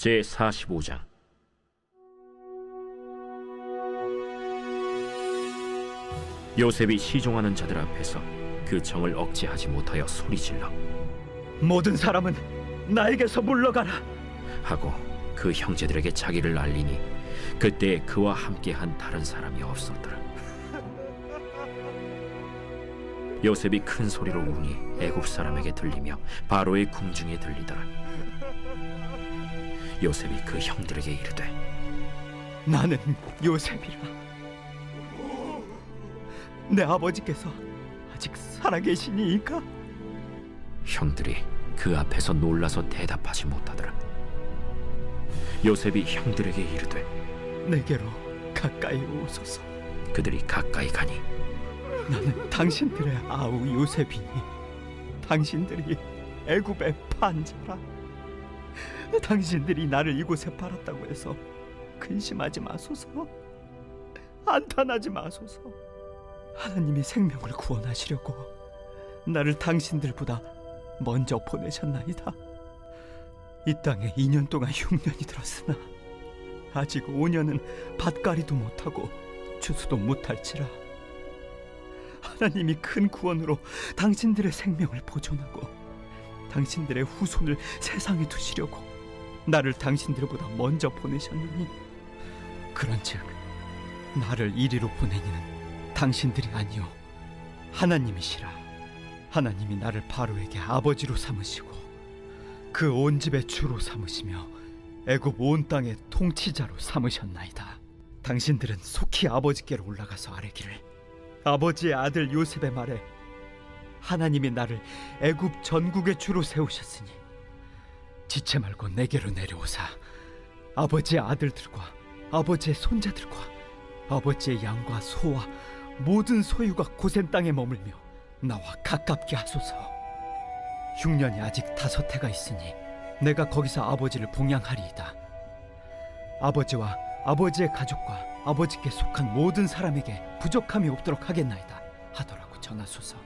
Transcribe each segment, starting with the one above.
제 45장 요셉이 시종하는 자들 앞에서 그 정을 억제하지 못하여 소리질러 모든 사람은 나에게서 물러가라. 하고 그 형제들에게 자기를 알리니 그때 그와 함께한 다른 사람이 없었더라 요셉이 큰 소리로 우니 애굽 사람에게 들리며 바로의 궁중에 들리더라 요셉이 그 형들에게 이르되 나는 요셉이라. 내 아버지께서 아직 살아계시니이까 형들이 그 앞에서 놀라서 대답하지 못하더라. 요셉이 형들에게 이르되 내게로 가까이 오소서. 그들이 가까이 가니 나는 당신들의 아우 요셉이니 당신들이 애굽의 판자라. 당신들이 나를 이곳에 팔았다고 해서 근심하지 마소서. 안탄하지 마소서. 하나님이 생명을 구원하시려고 나를 당신들보다 먼저 보내셨나이다. 이 땅에 2년 동안 흉년이 들었으나 아직 5년은 밭가리도 못하고 추수도 못할지라. 하나님이 큰 구원으로 당신들의 생명을 보존하고 당신들의 후손을 세상에 두시려고 나를 당신들보다 먼저 보내셨느니? 그런즉 나를 이리로 보내니는 당신들이 아니요 하나님이시라. 하나님이 나를 바로에게 아버지로 삼으시고 그 온 집의 주로 삼으시며 애굽 온 땅의 통치자로 삼으셨나이다. 당신들은 속히 아버지께로 올라가서 아뢰기를 아버지의 아들 요셉의 말에 하나님이 나를 애굽 전국의 주로 세우셨으니 지체 말고 내게로 내려오사. 아버지의 아들들과 아버지의 손자들과 아버지의 양과 소와 모든 소유가 고센 땅에 머물며 나와 가깝게 하소서. 흉년이 아직 다섯 해가 있으니 내가 거기서 아버지를 봉양하리이다. 아버지와 아버지의 가족과 아버지께 속한 모든 사람에게 부족함이 없도록 하겠나이다 하더라고 전하소서.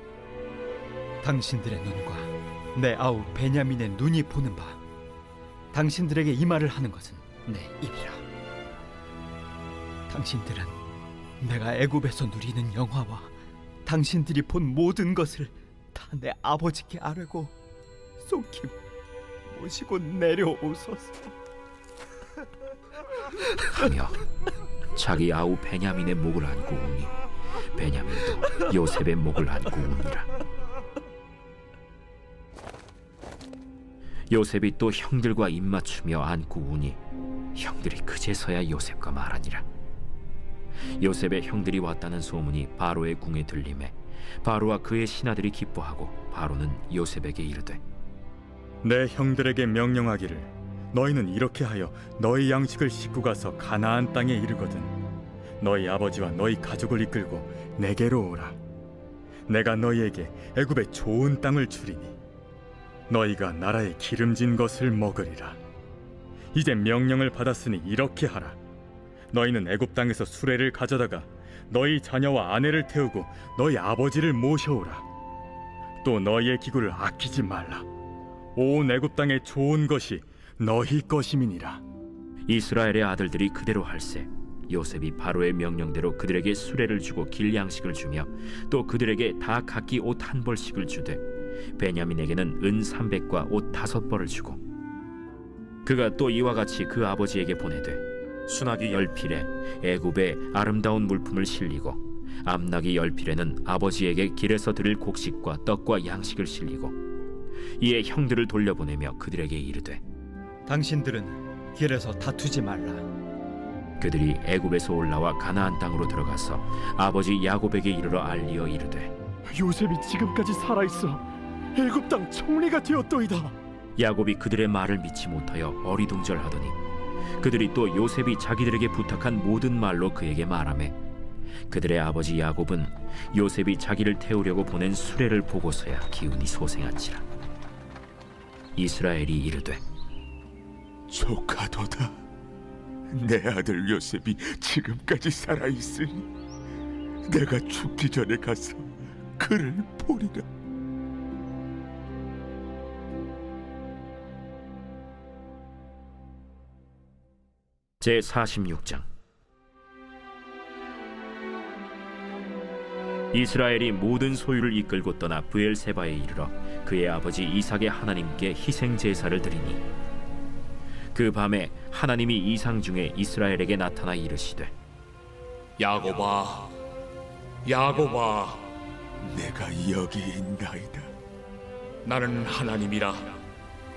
당신들의 눈과 내 아우 베냐민의 눈이 보는 바 당신들에게 이 말을 하는 것은 내 입이라. 당신들은 내가 애굽에서 누리는 영화와 당신들이 본 모든 것을 다 내 아버지께 아뢰고 속히 모시고 내려오소서. 하며 자기 아우 베냐민의 목을 안고 우니 베냐민도 요셉의 목을 안고 우니라 요셉이 또 형들과 입맞추며 안고 우니 형들이 그제서야 요셉과 말하니라. 요셉의 형들이 왔다는 소문이 바로의 궁에 들림에 바로와 그의 신하들이 기뻐하고 바로는 요셉에게 이르되 내 형들에게 명령하기를 너희는 이렇게 하여 너희 양식을 싣고 가서 가나안 땅에 이르거든. 너희 아버지와 너희 가족을 이끌고 내게로 오라. 내가 너희에게 애굽의 좋은 땅을 주리니 너희가 나라의 기름진 것을 먹으리라. 이제 명령을 받았으니 이렇게 하라. 너희는 애굽 땅에서 수레를 가져다가 너희 자녀와 아내를 태우고 너희 아버지를 모셔오라. 또 너희의 기구를 아끼지 말라. 온 애굽 땅의 좋은 것이 너희 것임이니라. 이스라엘의 아들들이 그대로 할세. 요셉이 바로의 명령대로 그들에게 수레를 주고 길 양식을 주며 또 그들에게 다 각기 옷 한 벌씩을 주되 베냐민에게는 은 삼백과 옷 다섯 벌을 주고 그가 또 이와 같이 그 아버지에게 보내되 순하기 열 필에 애굽의 아름다운 물품을 실리고 암나기 열 필에는 아버지에게 길에서 드릴 곡식과 떡과 양식을 실리고 이에 형들을 돌려보내며 그들에게 이르되 당신들은 길에서 다투지 말라. 그들이 애굽에서 올라와 가나안 땅으로 들어가서 아버지 야곱에게 이르러 알리어 이르되 요셉이 지금까지 살아 있어 애굽 땅 총리가 되었도이다. 야곱이 그들의 말을 믿지 못하여 어리둥절하더니 그들이 또 요셉이 자기들에게 부탁한 모든 말로 그에게 말하매 그들의 아버지 야곱은 요셉이 자기를 태우려고 보낸 수레를 보고서야 기운이 소생한지라 이스라엘이 이르되 조카도다. 내 아들 요셉이 지금까지 살아 있으니 내가 죽기 전에 가서 그를 보리라. 제 46장 이스라엘이 모든 소유를 이끌고 떠나 브엘세바에 이르러 그의 아버지 이삭의 하나님께 희생 제사를 드리니 그 밤에 하나님이 이상 중에 이스라엘에게 나타나 이르시되 야곱아, 야곱아, 내가 여기 있나이다. 나는 하나님이라.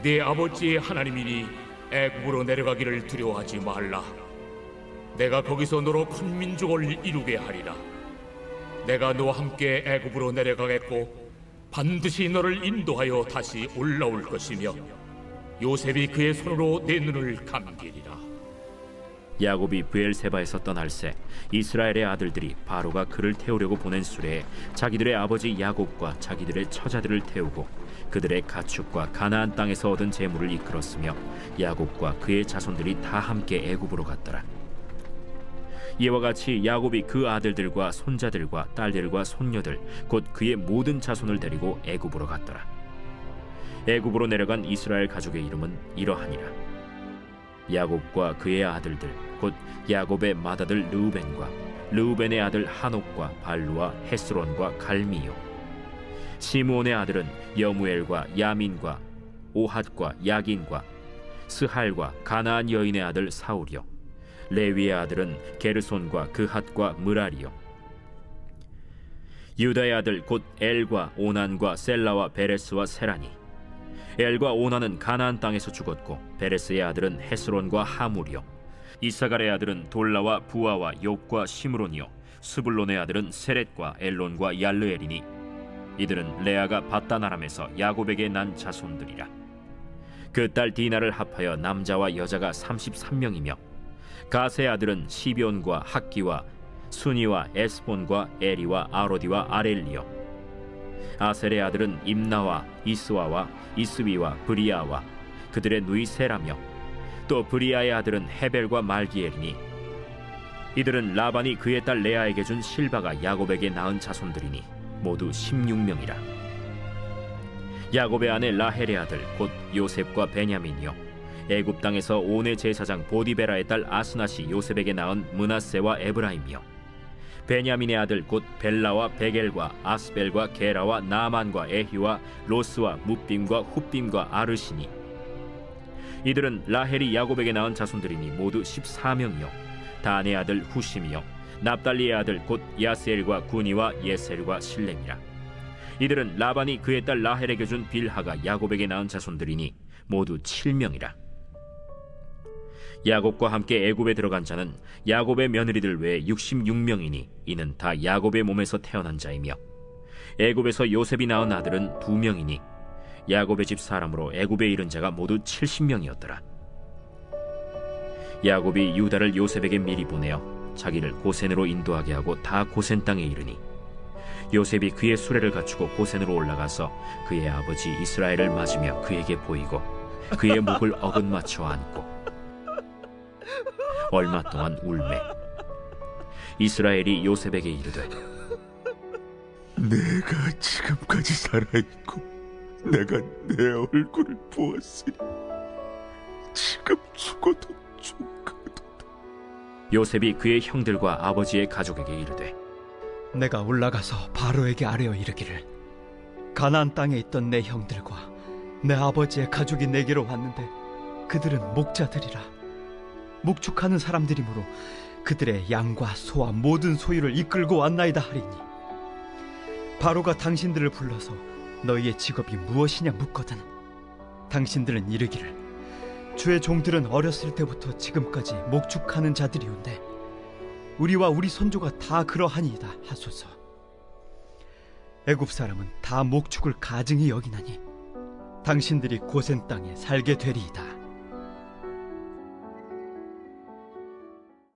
네 아버지의 하나님이니 애굽으로 내려가기를 두려워하지 말라. 내가 거기서 너로 큰 민족을 이루게 하리라. 내가 너와 함께 애굽으로 내려가겠고 반드시 너를 인도하여 다시 올라올 것이며 요셉이 그의 손으로 내 눈을 감기리라. 야곱이 브엘세바에서 떠날 새 이스라엘의 아들들이 바로가 그를 태우려고 보낸 수레에 자기들의 아버지 야곱과 자기들의 처자들을 태우고 그들의 가축과 가나안 땅에서 얻은 재물을 이끌었으며 야곱과 그의 자손들이 다 함께 애굽으로 갔더라. 이와 같이 야곱이 그 아들들과 손자들과 딸들과 손녀들 곧 그의 모든 자손을 데리고 애굽으로 갔더라. 애굽으로 내려간 이스라엘 가족의 이름은 이러하니라. 야곱과 그의 아들들 곧 야곱의 맏아들 르우벤과 르우벤의 아들 한옥과 발루와 헤스론과 갈미요 시므온의 아들은 여무엘과 야민과 오핫과 야긴과 스할과 가나안 여인의 아들 사울이요. 레위의 아들은 게르손과 그핫과 무라리요. 유다의 아들 곧 엘과 오난과 셀라와 베레스와 세라니. 엘과 오나는 가나안 땅에서 죽었고 베레스의 아들은 헤스론과 하물이요. 이사갈의 아들은 돌라와 부아와 욕과 시므론이요. 스불론의 아들은 세렛과 엘론과 얄르엘이니 이들은 레아가 바다나람에서 야곱에게 난 자손들이라. 그 딸 디나를 합하여 남자와 여자가 33명이며 가세의 아들은 시비온과 학기와 순이와 에스본과 에리와 아로디와 아렐리요. 아셀의 아들은 임나와 이스와와 이스위와 브리아와 그들의 누이 세라며 또 브리아의 아들은 헤벨과 말기엘이니 이들은 라반이 그의 딸 레아에게 준 실바가 야곱에게 낳은 자손들이니 모두 16명이라. 야곱의 아내 라헬의 아들 곧 요셉과 베냐민이요. 애굽 땅에서 온의 제사장 보디베라의 딸 아스낫이 요셉에게 낳은 문하세와 에브라임이요. 베냐민의 아들 곧 벨라와 베겔과 아스벨과 게라와 나만과 에히와 로스와 무빔과 훗빔과 아르시니. 이들은 라헬이 야곱에게 낳은 자손들이니 모두 14명이요. 단의 아들 후심이요 납달리의 아들 곧 야스엘과 구니와 예셀과 실렘이라 이들은 라반이 그의 딸 라헬에게 준 빌하가 야곱에게 낳은 자손들이니 모두 7명이라 야곱과 함께 애굽에 들어간 자는 야곱의 며느리들 외에 66명이니 이는 다 야곱의 몸에서 태어난 자이며 애굽에서 요셉이 낳은 아들은 두 명이니 야곱의 집 사람으로 애굽에 이른 자가 모두 70명이었더라. 야곱이 유다를 요셉에게 미리 보내어 자기를 고센으로 인도하게 하고 다 고센 땅에 이르니 요셉이 그의 수레를 갖추고 고센으로 올라가서 그의 아버지 이스라엘을 맞으며 그에게 보이고 그의 목을 어긋 맞춰 안고 얼마 동안 울매. 이스라엘이 요셉에게 이르되 내가 지금까지 살아있고 내가 내 얼굴을 보았으니 지금 죽어도 죽어도 요셉이 그의 형들과 아버지의 가족에게 이르되 내가 올라가서 바로에게 아뢰어 이르기를 가나안 땅에 있던 내 형들과 내 아버지의 가족이 내게로 왔는데 그들은 목자들이라. 목축하는 사람들이므로 그들의 양과 소와 모든 소유를 이끌고 왔나이다 하리니. 바로가 당신들을 불러서 너희의 직업이 무엇이냐 묻거든 당신들은 이르기를 주의 종들은 어렸을 때부터 지금까지 목축하는 자들이온데 우리와 우리 선조가 다 그러하니이다 하소서. 애굽 사람은 다 목축을 가증히 여기나니 당신들이 고센 땅에 살게 되리이다.